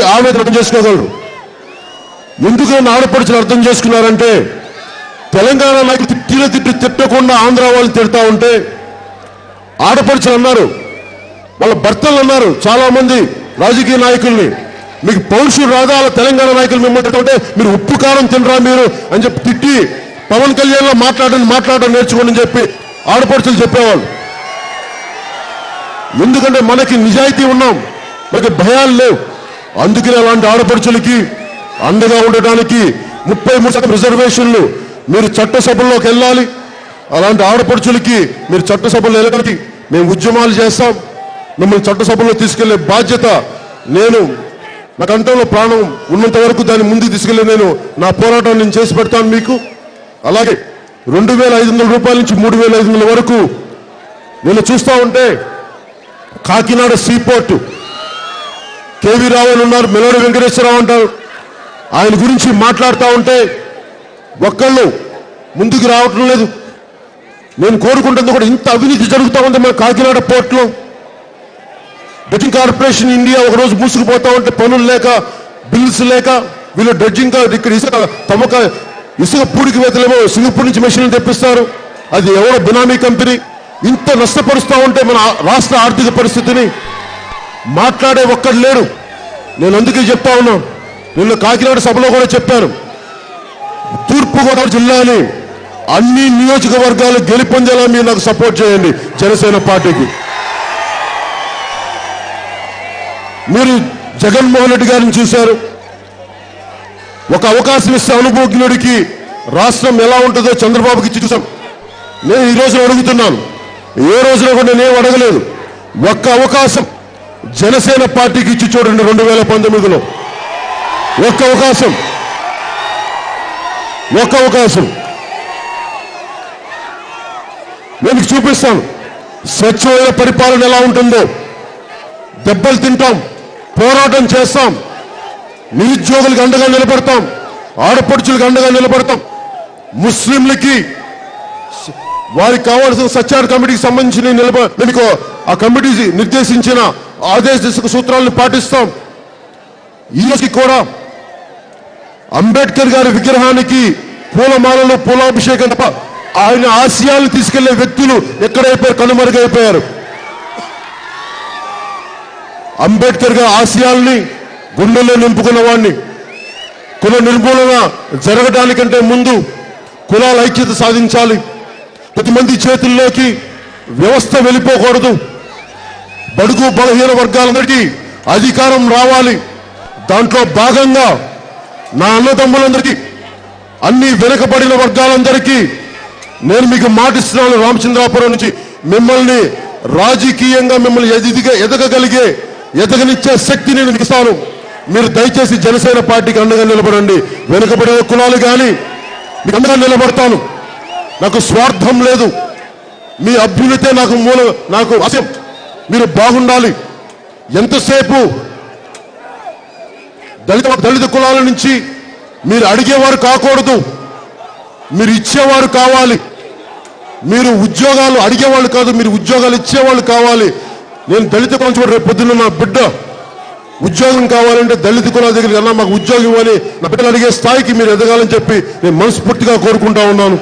ఆవేదన అర్థం చేసుకోగలరు. ఎందుకు నన్ను ఆడపడుచులు అర్థం చేసుకున్నారంటే తెలంగాణ నాయకులు తిట్టిన తిట్టి తిట్టకుండా ఆంధ్ర వాళ్ళు తిడతా ఉంటే ఆడపడుచులు అన్నారు వాళ్ళ భర్తలు అన్నారు చాలా మంది రాజకీయ నాయకుల్ని. మీకు పౌరుషులు రాదా? అలా తెలంగాణ నాయకులు మిమ్మల్ని తింటుంటే మీరు ఉప్పు కారం తినరా మీరు? అని చెప్పి తిట్టి పవన్ కళ్యాణ్లో మాట్లాడండి మాట్లాడడం నేర్చుకోండి అని చెప్పి ఆడపడుచులు చెప్పేవాళ్ళు. ఎందుకంటే మనకి నిజాయితీ ఉన్నాం మనకి భయాలు లేవు. అందుకనే అలాంటి ఆడపడుచులకి అండగా ఉండటానికి ముప్పై మూడు శాతం రిజర్వేషన్లు మీరు చట్టసభల్లోకి వెళ్ళాలి. అలాంటి ఆడపడుచులకి మీరు చట్టసభలో వెళ్ళడానికి మేము ఉద్యమాలు చేస్తాం. మిమ్మల్ని చట్టసభలో తీసుకెళ్ళే బాధ్యత నేను నా కంఠంలో ప్రాణం ఉన్నంత వరకు దాన్ని ముందుకు తీసుకెళ్ళే నేను నా పోరాటం నేను చేసి పెడతాను మీకు. అలాగే రెండు వేల ఐదు వందల రూపాయల నుంచి మూడు వేల ఐదు వందల వరకు నేను చూస్తా ఉంటే కాకినాడ సీపోర్టు కేవీ రావులు ఉన్నారు మెలోడి వెంకటేశ్వరరావు అంటారు ఆయన గురించి మాట్లాడుతూ ఉంటే ఒక్కళ్ళు ముందుకు రావటం లేదు. నేను కోరుకుంటుంది కూడా ఇంత అవినీతి జరుగుతూ ఉంది మన కాకినాడ పోర్ట్లో. డ్రెడ్జింగ్ కార్పొరేషన్ ఇండియా ఒకరోజు మూసుకుపోతా ఉంటే పనులు లేక బిల్స్ లేక వీళ్ళు డ్రెడ్జింగ్ ఇక్కడ ఇసుక తమక ఇసుక పూడికి వేతలేమో సింగపూర్ నుంచి మెషిన్లు తెప్పిస్తారు. అది ఎవరో బినామీ కంపెనీ. ఇంత నష్టపరుస్తూ ఉంటే మన రాష్ట్ర ఆర్థిక పరిస్థితిని మాట్లాడే ఒక్కడు లేడు. నేను అందుకే చెప్తా ఉన్నాను. నిన్న కాకినాడ సభలో కూడా చెప్పాను. తూర్పుగోదావరి జిల్లాని అన్ని నియోజకవర్గాలు గెలిపొందేలా మీరు నాకు సపోర్ట్ చేయండి జనసేన పార్టీకి. మీరు జగన్మోహన్ రెడ్డి గారిని చూశారు. ఒక అవకాశం ఇస్తే అనుభవజ్ఞుడికి రాష్ట్రం ఎలా ఉంటుందో చంద్రబాబుకి ఇచ్చి చూసాం నేను ఈ రోజు అడుగుతున్నాను. ఏ రోజున కూడా నేనేం అడగలేదు. ఒక్క అవకాశం జనసేన పార్టీకి ఇచ్చి చూడండి రెండు వేల పంతొమ్మిదిలో. ఒక్క అవకాశం. ఒక్క అవకాశం. నేను చూపిస్తాను. స్వచ్ఛమైన పరిపాలన ఎలా ఉంటుందో. దెబ్బలు తింటాం. పోరాటం చేస్తాం. నిరుద్యోగులకు అండగా నిలబడతాం. ఆడపడుచులకు అండగా నిలబడతాం. ముస్లింలకి వారికి కావాల్సిన సత్యార కమిటీకి సంబంధించిన నిలబ మీకు ఆ కమిటీ నిర్దేశించిన ఆదేశ సూత్రాలను పాటిస్తాం. ఈరోజుకి కూడా అంబేద్కర్ గారి విగ్రహానికి పూలమాలలు పూలాభిషేకం తప్ప ఆయన ఆశయాలు తీసుకెళ్ళే వ్యక్తులు ఎక్కడైపోయారు? కనుమరుగైపోయారు. అంబేద్కర్ గారి ఆశయాల్ని గుండెల్లో నింపుకున్న వాడిని కుల నిర్మూలన జరగడానికంటే ముందు కులాల ఐక్యత సాధించాలి. ప్రతి మంది చేతుల్లోకి వ్యవస్థ వెళ్ళిపోకూడదు. బడుగు బలహీన వర్గాలందరికీ అధికారం రావాలి. దాంట్లో భాగంగా నా అన్నదమ్ములందరికీ అన్ని వెనుకబడిన వర్గాలందరికీ నేను మీకు మాటిస్తున్నాను రామచంద్రాపురం నుంచి. మిమ్మల్ని రాజకీయంగా మిమ్మల్ని ఎదిగ ఎదగగలిగే ఎదగనిచ్చే శక్తి నేను ఇస్తాను. మీరు దయచేసి జనసేన పార్టీకి అండగా నిలబడండి. వెనుకబడిన కులాలు కానీ మీకు అండగా నిలబడతాను. నాకు స్వార్థం లేదు. మీ అభ్యున్నతే నాకు మూల నాకు అసలు మీరు బాగుండాలి. ఎంతసేపు? దళిత దళిత కులాల నుంచి మీరు అడిగేవారు కాకూడదు. మీరు ఇచ్చేవారు కావాలి. మీరు ఉద్యోగాలు అడిగేవాళ్ళు కాదు మీరు ఉద్యోగాలు ఇచ్చేవాళ్ళు కావాలి. నేను దళిత కులం చూడ రేపు పొద్దున్న నా బిడ్డ ఉద్యోగం కావాలంటే దళిత కులాల దగ్గరికి అన్నా మాకు ఉద్యోగం ఇవ్వాలి. నా బిడ్డలు అడిగే స్థాయికి మీరు ఎదగాలని చెప్పి నేను మనస్ఫూర్తిగా కోరుకుంటా ఉన్నాను.